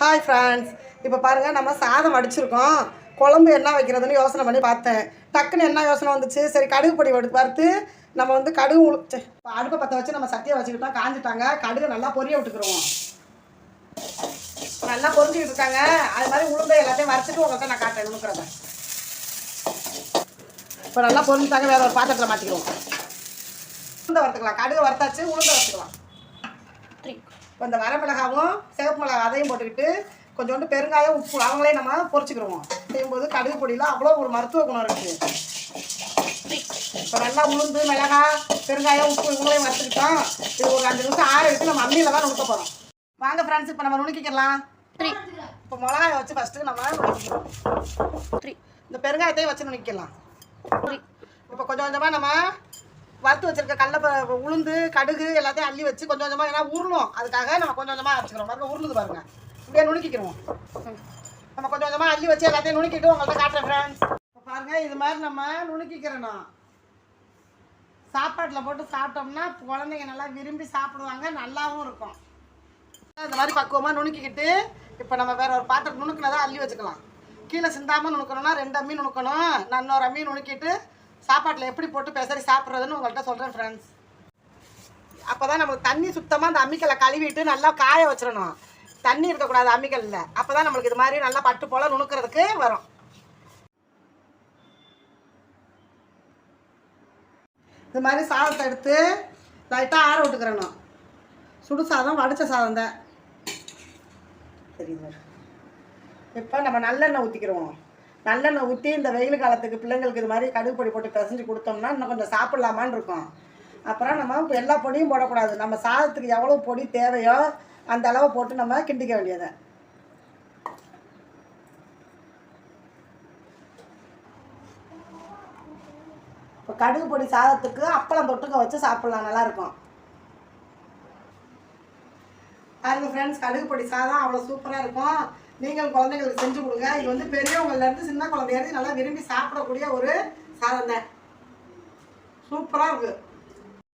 Hi friends இப்போ பாருங்கள் நம்ம சாதம் வடிச்சிருக்கோம். குழம்பு என்ன வைக்கிறதுன்னு யோசனை பண்ணி பார்த்தேன். டக்குன்னு என்ன யோசனை வந்துச்சு? சரி கடுகு பொடி எடுத்து பார்த்து நம்ம வந்து கடுகு உளுச்சு அடுப்பை பற்ற வச்சு நம்ம சட்டியை வச்சுக்கிட்டோம். காஞ்சிட்டாங்க. கடுகு நல்லா பொரிய விட்டுக்குருவோம். நல்லா பொரிஞ்சுக்கிட்டு இருக்காங்க. அது மாதிரி உளுந்தை எல்லாத்தையும் வரைச்சிட்டு உங்கள்கிட்ட நான் காட்டுறேன். நுணுக்கிறத. இப்போ நல்லா பொரிஞ்சுட்டாங்க. வேறு ஒரு பாத்திரத்தில் மாற்றிக்கிடுவோம் உளுந்தை வறுத்துக்கலாம். கடுகு வறுத்தாச்சு. உளுந்தை வறுத்துக்கலாம். இப்போ இந்த வரமிளகாவும் சிவப்பு மிளகா அதையும் போட்டுக்கிட்டு கொஞ்சோண்டு பெருங்காயம் உப்பு அவங்களே நம்ம பொரிச்சுக்கிடுவோம் செய்யும்போது கடுகு பொடியில் அவ்வளோ ஒரு மருத்துவ குணம் இருக்குது இப்போ நல்லா உளுந்து மிளகா பெருங்காயம் உப்பு இவங்களையும் வறுத்துக்கிட்டோம். இது ஒரு அஞ்சு நிமிஷம் ஆற விட்டு நம்ம அம்மியில் தான் நுணுக்க போகிறோம் வாங்க ஃப்ரெண்ட்ஸ் இப்போ நம்ம நுணுக்கிக்கலாம் இப்போ மிளகாயை வச்சு ஃபஸ்ட்டு நம்ம நுணுக்கிக்கிறோம் இந்த பெருங்காயத்தையும் வச்சு நுணுக்கிக்கலாம் இப்போ கொஞ்சம் கொஞ்சமாக நம்ம வறுத்து வச்சிருக்க கடல உளுந்து கடுகு எல்லாத்தையும் அள்ளி வச்சு கொஞ்சம் கொஞ்சமாக ஏன்னா உருளும். அதுக்காக நம்ம கொஞ்சம் கொஞ்சமாக அரைச்சிக்கிறோம். பாருங்க உருளுது பாருங்க. இப்படியே நுணுக்கிக்கிறோம் ம். நம்ம கொஞ்சம் கொஞ்சமாக அள்ளி வச்சு எல்லாத்தையும் நுணுக்கிட்டு உங்கள்கிட்ட காட்டுறேன் ஃப்ரெண்ட்ஸ் இப்போ பாருங்கள் இது மாதிரி நம்ம நுணுக்கிக்கிறணும். சாப்பாட்டில் போட்டு சாப்பிட்டோம்னா குழந்தைங்க நல்லா விரும்பி சாப்பிடுவாங்க நல்லாவும் இருக்கும். இந்த மாதிரி பக்குவமாக நுணுக்கிக்கிட்டு இப்போ நம்ம வேற ஒரு பாத்திரம் நுணுக்கினதை அள்ளி வச்சுக்கலாம். கீழே சிந்தாமல் நுணுக்கணும்னா ரெண்டு அம்மி நுணுக்கணும். நான் இன்னொரு அம்மி நுணுக்கிட்டு சாப்பாட்டில் எப்படி போட்டு பெசரி சாப்பிட்றதுன்னு உங்கள்கிட்ட சொல்கிறேன் ஃப்ரெண்ட்ஸ் அப்போ தான் நம்மளுக்கு தண்ணி சுத்தமாக அந்த அம்மிக்கல்லை கழுவிட்டு நல்லா காய வச்சிடணும். தண்ணி இருக்கக்கூடாது அம்மிக்கல்ல. அப்போ தான் நம்மளுக்கு இது மாதிரி நல்லா பட்டு போல் நுணுக்கிறதுக்கு வரும். இது மாதிரி சாதத்தை எடுத்து லைட்டாக ஆற விட்டுக்கிறணும். சுடு சாதம் வடித்த சாதம் தான். சரிங்க இப்போ நம்ம நல்லெண்ணெய் ஊற்றிக்கிறோம் நல்லெண்ணெய் ஊற்றி இந்த வெயில் காலத்துக்கு பிள்ளைங்களுக்கு இது மாதிரி கடுகு பொடி போட்டு பிசைஞ்சு கொடுத்தோம்னா இன்னும் கொஞ்சம் சாப்பிட்லாமான்னு இருக்கும். அப்புறம் நம்ம இப்போ எல்லா பொடியும் போடக்கூடாது. நம்ம சாதத்துக்கு எவ்வளோ பொடி தேவையோ அந்த அளவு போட்டு நம்ம கிண்டிக்க வேண்டியதை. இப்போ கடுகு பொடி சாதத்துக்கு அப்பளம் தொட்டுக்க வச்சு சாப்பிட்லாம் நல்லாயிருக்கும் பாருங்க ஃப்ரெண்ட்ஸ் கடுகு பொடி சாதம் அவ்வளோ சூப்பராக இருக்கும். நீங்கள் குழந்தைங்களுக்கு செஞ்சு கொடுங்க. இது வந்து பெரியவங்கள்லேருந்து சின்ன குழந்தையிலேருந்து நல்லா விரும்பி சாப்பிடக்கூடிய ஒரு சாதனை சூப்பராக இருக்குது